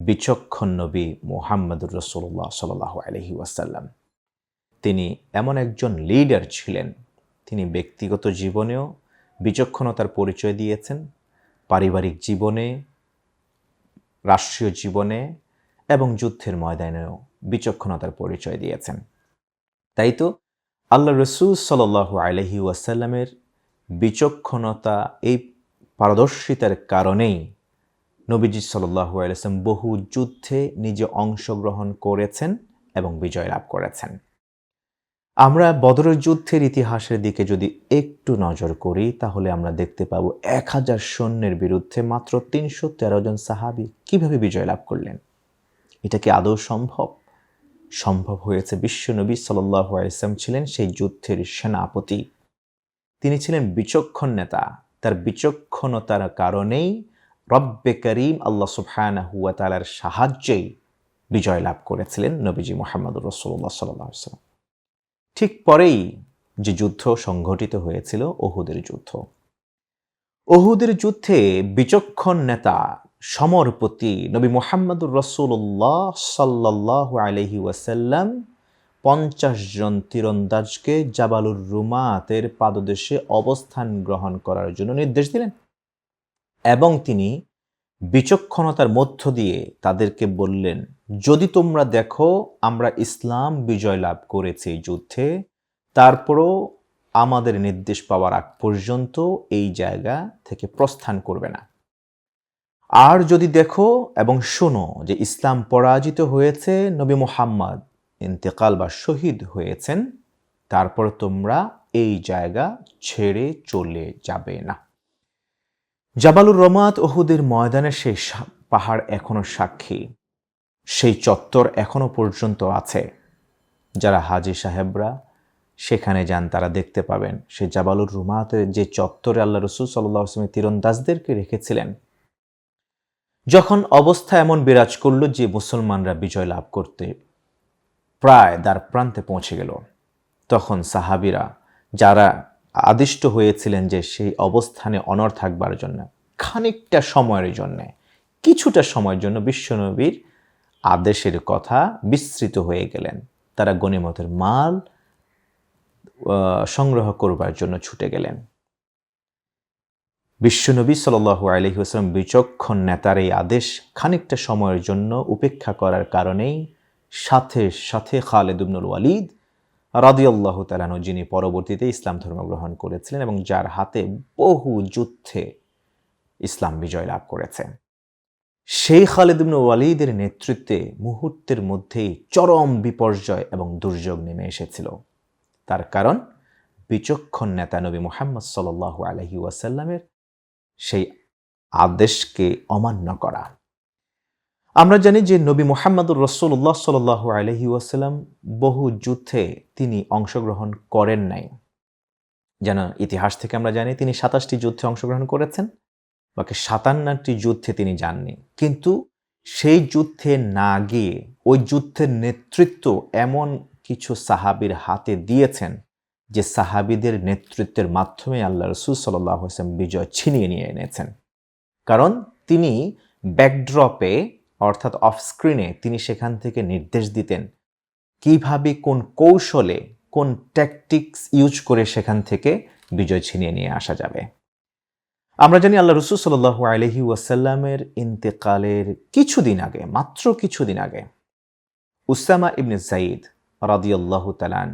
বিচক্ষণ নবী মোহাম্মদুর রসুল্লাহ সাল আলহি ওয়াসাল্লাম। তিনি এমন একজন লিডার ছিলেন। তিনি ব্যক্তিগত জীবনেও বিচক্ষণতার পরিচয় দিয়েছেন, পারিবারিক জীবনে, রাষ্ট্রীয় জীবনে এবং যুদ্ধের ময়দানেও বিচক্ষণতার পরিচয় দিয়েছেন। তাই তো আল্লাহ রসুল সাল আলহি ওয়াসাল্লামের বিচক্ষণতা এই পারদর্শিতার কারণেই নবীজি সাল্লাহ আলাইসলাম বহু যুদ্ধে নিজে অংশগ্রহণ করেছেন এবং বিজয় লাভ করেছেন। আমরা বদরের যুদ্ধের ইতিহাসের দিকে যদি একটু নজর করি, তাহলে আমরা দেখতে পাব এক হাজার সৈন্যের বিরুদ্ধে মাত্র তিনশো তেরো জন সাহাবি কীভাবে বিজয় লাভ করলেন। এটা কি আদৌ সম্ভব? সম্ভব হয়েছে বিশ্বনবী সাল্লাহ আলাইসলাম ছিলেন সেই যুদ্ধের সেনাপতি। তিনি ছিলেন বিচক্ষণ নেতা। তার বিচক্ষণতার কারণেই রব্বে করিম আল্লাহ সুফহানা হুয়া তালার সাহায্যেই বিজয় লাভ করেছিলেন নবীজি মোহাম্মদুর রসুল্লাহ সাল্লাম ঠিক পরেই যে যুদ্ধ সংঘটিত হয়েছিল, ওহুদের যুদ্ধ। ওহুদের যুদ্ধে বিচক্ষণ নেতা, সমরপতি নবী মোহাম্মদুর রসুল্লাহ সাল্লাহ আলহি ওয়াসাল্লাম পঞ্চাশ জন তীরন্দাজকে জাবালুর রুমাতের পাদদেশে অবস্থান গ্রহণ করার জন্য নির্দেশ দিলেন। এবং তিনি বিচক্ষণতার মধ্য দিয়ে তাদেরকে বললেন, যদি তোমরা দেখো, আমরা ইসলাম বিজয় লাভ করেছি এই যুদ্ধে, তারপরও আমাদের নির্দেশ পাওয়ার আগ পর্যন্ত এই জায়গা থেকে প্রস্থান করবে না। আর যদি দেখো এবং শোনো যে ইসলাম পরাজিত হয়েছে, নবী মোহাম্মদ ইন্তেকাল বা শহীদ হয়েছেন, তারপর তোমরা এই জায়গা ছেড়ে চলে যাবে না। জাবালুর রমাত ওহুদের ময়দানের সেই পাহাড় এখনও সাক্ষী। সেই চত্বর এখনও পর্যন্ত আছে। যারা হাজি সাহেবরা সেখানে যান, তারা দেখতে পাবেন সে জাবালুর রুমাতের যে চত্বরে আল্লাহ রসুল সাল্লাহ তীরন্দাজদেরকে রেখেছিলেন। যখন অবস্থা এমন বিরাজ করল যে মুসলমানরা বিজয় লাভ করতে প্রায় দ্বার প্রান্তে পৌঁছে গেল। তখন সাহাবিরা, যারা আদিষ্ট হয়েছিলেন যে সেই অবস্থানে অনর থাকবার জন্য খানিকটা সময়ের জন্যে, কিছুটা সময়ের জন্য বিশ্বনবীর আদেশের কথা বিস্তৃত হয়ে গেলেন। তারা গণিমতের মাল সংগ্রহ করবার জন্য ছুটে গেলেন। বিশ্বনবী সাল আলহিহাস্লাম বিচক্ষণ নেতার এই আদেশ খানিকটা সময়ের জন্য উপেক্ষা করার কারণেই সাথে সাথে খালেদ উবনুল ওয়ালিদ রাদিয়াল্লাহ তালানো যিনি পরবর্তীতে ইসলাম ধর্ম গ্রহণ করেছিলেন এবং যার হাতে বহু যুদ্ধে ইসলাম বিজয় লাভ করেছে সেই খালেদ ইবনু ওয়ালিদের নেতৃত্বে মুহূর্তের মধ্যেই চরম বিপর্যয় এবং দুর্যোগ নেমে এসেছিল। তার কারণ, বিচক্ষণ নেতা নবী মোহাম্মদ সাল আলহি ওয়াসাল্লামের সেই আদেশকে অমান্য করা। আমরা জানি যে নবী মোহাম্মদুর রসুল্লাহ সাল আলহি ওয়াসাল্লাম বহু যুদ্ধে তিনি অংশগ্রহণ করেন নাই। যেন ইতিহাস থেকে আমরা জানি তিনি সাতাশটি যুদ্ধে অংশগ্রহণ করেছেন। বাকি সাতান্নটি যুদ্ধে তিনি যাননি। কিন্তু সেই যুদ্ধে না গিয়ে ওই যুদ্ধের নেতৃত্ব এমন কিছু সাহাবির হাতে দিয়েছেন যে সাহাবিদের নেতৃত্বের মাধ্যমে আল্লাহ রসুল সাল্লাহ হোসেন বিজয় ছিনিয়ে নিয়ে এনেছেন। কারণ তিনি ব্যাকড্রপে, অর্থাৎ অফ স্ক্রিনে তিনি সেখান থেকে নির্দেশ দিতেন কীভাবে, কোন কৌশলে, কোন ট্যাকটিক্স ইউজ করে সেখান থেকে বিজয় ছিনিয়ে নিয়ে আসা যাবে। আমরা জানি আল্লাহ রসুল সাল্লাহ আলহি ওয়াসাল্লামের ইন্তেকালের কিছুদিন আগে, মাত্র কিছুদিন আগে, উসামা ইবনে জাইদ রাদিয়াল্লাহ তালান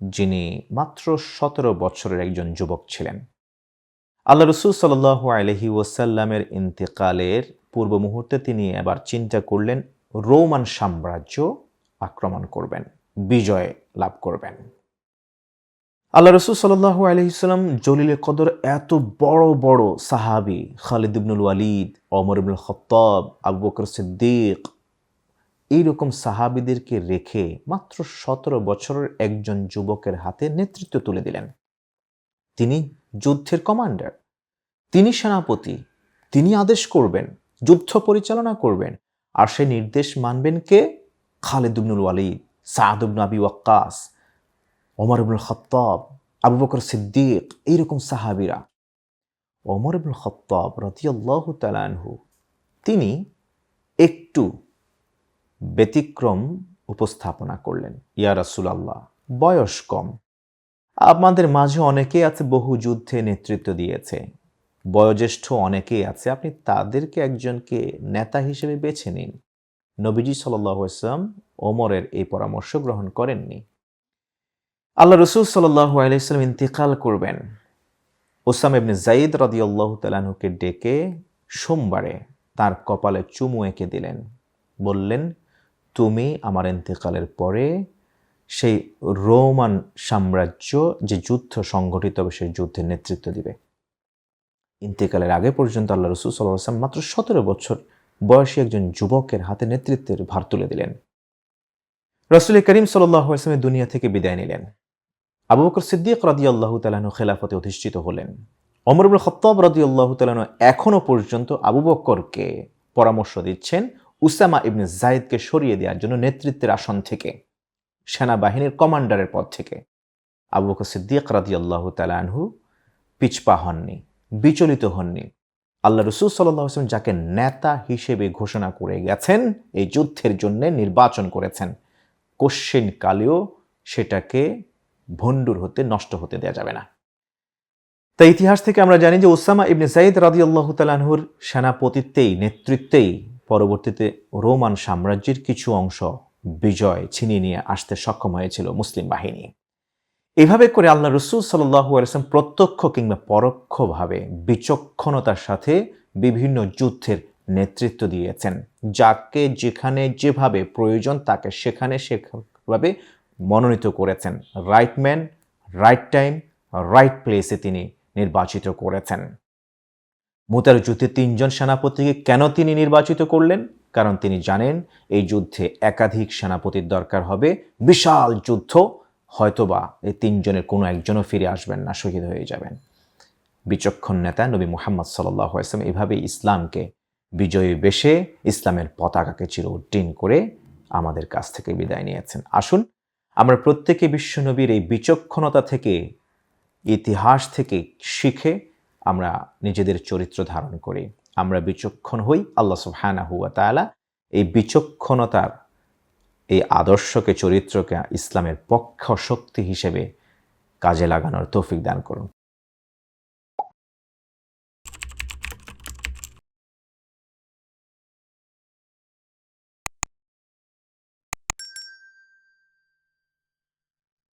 যিনি মাত্র সতেরো বছরের একজন যুবক ছিলেন। আল্লাহ রসুল সাল্লাহ আলহি ওয়াসাল্লামের ইন্তেকালের পূর্ব মুহূর্তে তিনি এবার চিন্তা করলেন, রোমান সাম্রাজ্য আক্রমণ করবেন, বিজয় লাভ করবেন। আল্লাহ রসুল সাল্লাহ আলহিসাল্লাম জলিল কদর এত বড় বড় সাহাবি, খালিদ ইবনুল ওয়ালিদ অমর ইবনুল খত্তব, আবু বকর সিদ্দিক, এইরকম সাহাবিদেরকে রেখে মাত্র সতেরো বছরের একজন যুবকের হাতে নেতৃত্ব তুলে দিলেন। তিনি যুদ্ধের কমান্ডার, তিনি সেনাপতি, তিনি আদেশ করবেন, যুদ্ধ পরিচালনা করবেন, আর সে নির্দেশ মানবেন কে? খালেদ ইবনুল ওয়ালিদ ইবনু আবি ওয়াক্কাস ওমর ইবুল খত্তব, আবু বকর সিদ্দিক, এইরকম সাহাবিরা। ওমর ইবুল খত্তব রতিয়াল্লাহ তালানহু তিনি একটু ব্যতিক্রম উপস্থাপনা করলেন। ইয়া রাসূলুল্লাহ, বয়স কম। আমাদের মাঝে অনেকেই আছে বহু যুদ্ধে নেতৃত্ব দিয়েছে। বয়োজ্যেষ্ঠ অনেকেই আছে, আপনি তাদেরকে একজনকে নেতা হিসেবে বেছে নিন। নবীজি সাল্লাহ ইসলাম ওমরের এই পরামর্শ গ্রহণ করেননি। আল্লাহ রসুল সাল্লাহ আলাইসাল্লাম ইন্তিকাল করবেন। ওসাম ইবনে জাইদ রাদিয়াল্লাহু তালাহুকে ডেকে সোমবারে তার কপালে চুমু এঁকে দিলেন। বললেন, তুমি আমার ইন্তেকালের পরে সেই রোমান সাম্রাজ্য, যে যুদ্ধ সংগঠিত হবে, সেই যুদ্ধের নেতৃত্ব দিবে। ইন্তেকালের আগে পর্যন্ত আল্লাহ রসুল সাল্লাহ আসলাম মাত্র সতেরো বছর বয়সী একজন যুবকের হাতে নেতৃত্বের ভার তুলে দিলেন। রসুল করিম সাল্লাহ আসলামের দুনিয়া থেকে বিদায় নিলেন। আবু বকর সিদ্দিক রাদি আল্লাহ তালানু খেলাফতে অধিষ্ঠিত হলেন। অমরুল খত্তাব রাদি আল্লাহ তালানু এখনও পর্যন্ত আবু বকরকে পরামর্শ দিচ্ছেন উসামা ইবনে জায়েদকে সরিয়ে দেওয়ার জন্য নেতৃত্বের আসন থেকে, সেনাবাহিনীর কমান্ডারের পদ থেকে। আবু বকর সিদ্দিক রাদি আল্লাহ তালানহু পিছপা হননি, বিচলিত হননি। আল্লাহ রসুল সাল্লাহ আসলাম যাকে নেতা হিসেবে ঘোষণা করে গেছেন, এই যুদ্ধের জন্য নির্বাচন করেছেন। কোশ্চিন কালেও সেটাকে ভণ্ডুর হতে, নষ্ট হতে দেওয়া যাবে না। তাই ইতিহাস থেকে আমরা জানি যে ওসামা ইবনে সাইদ রাজি আল্লাহ তালানহুর সেনাপতিত্বেই, নেতৃত্বেই পরবর্তীতে রোমান সাম্রাজ্যের কিছু অংশ বিজয় ছিনিয়ে নিয়ে আসতে সক্ষম হয়েছিল মুসলিম বাহিনী। এভাবে করে আল্লাহ রসুল সাল্লাহু আলসালাম প্রত্যক্ষ কিংবা পরোক্ষভাবে বিচক্ষণতার সাথে বিভিন্ন যুদ্ধের নেতৃত্ব দিয়েছেন। যাকে যেখানে যেভাবে প্রয়োজন তাকে সেখানে সেভাবে মনোনীত করেছেন। Right man right time right প্লেসে তিনি নির্বাচিত করেছেন। মুতার যুদ্ধে তিনজন সেনাপতিকে কেন তিনি নির্বাচিত করলেন? কারণ তিনি জানেন এই যুদ্ধে একাধিক সেনাপতির দরকার হবে। বিশাল যুদ্ধ, হয়তোবা এই তিনজনের কোনো একজনও ফিরে আসবেন না, শহীদ হয়ে যাবেন। বিচক্ষণ নেতা নবী মুহাম্মদ সাল্লাহ আসলাম এভাবে ইসলামকে বিজয়ী বেশে ইসলামের পতাকাকে চির উড্ডীন করে আমাদের কাছ থেকে বিদায় নিয়েছেন। আসুন আমরা প্রত্যেকে বিশ্বনবীর এই বিচক্ষণতা থেকে, ইতিহাস থেকে শিখে আমরা নিজেদের চরিত্র ধারণ করি। আমরা বিচক্ষণ হই আল্লাহ হ্যানা হুয়া তালা এই বিচক্ষণতার, এই আদর্শকে, চরিত্রকে ইসলামের পক্ষ শক্তি হিসেবে কাজে লাগানোর তৌফিক দান করুন।